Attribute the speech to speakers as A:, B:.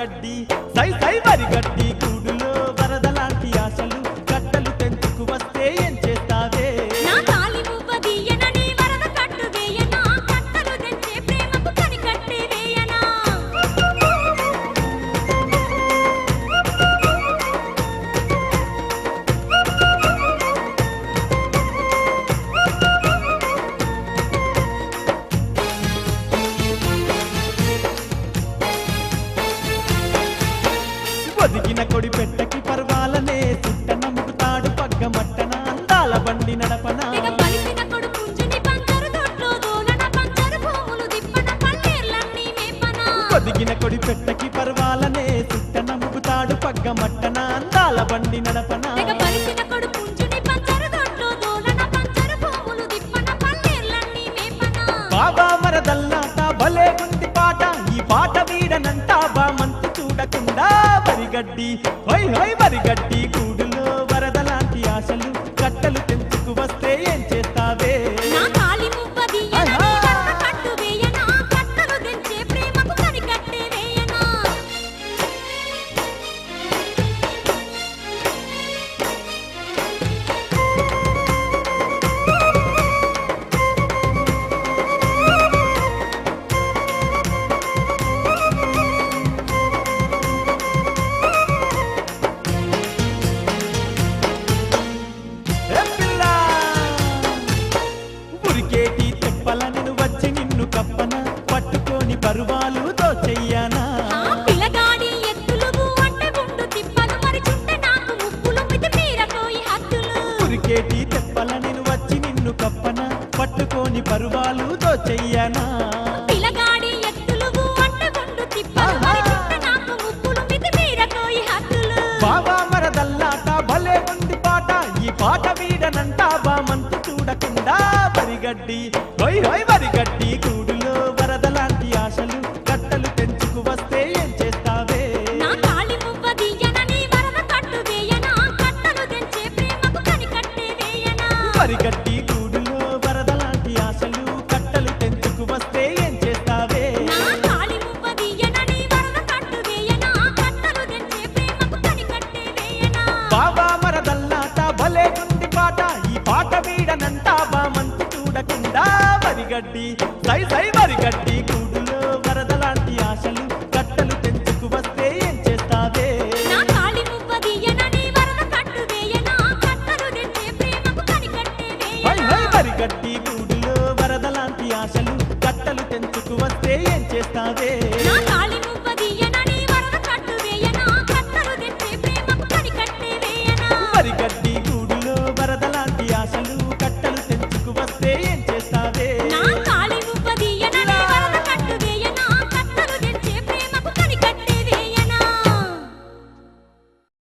A: ਗੱਡੀ కొడి పెట్టకి పర్వాలనే చుట్ట నమ్ముకుతాడు పగ్గ మట్టన అందాల బండి నడపన?
B: కొదిగిన కొడి పెట్టకి పర్వాలనే చుట్ట నమ్ముకుతాడు పగ్గ మట్టన అందాల బండి నడపన?
A: బాబా మరదల్లాట భలే ఉంది పాట ఈ పాట వీడనంత గడ్డి. హై హై
B: మరి
A: గడ్డి ఎత్తులో చెయ్యనా వచ్చి నిన్ను కప్పన? పట్టుకొని పరువాలు
B: చెయ్యనా?
A: బాబా మరదల్లాట భలే ఉంది పాట. ఈ పాట వీడనంటా బామంతు చూడకుండా వరిగడ్డి హోయ్ హోయ్ వరిగడ్డి
B: కూ కట్టి
A: సై సై
B: మరి కట్టి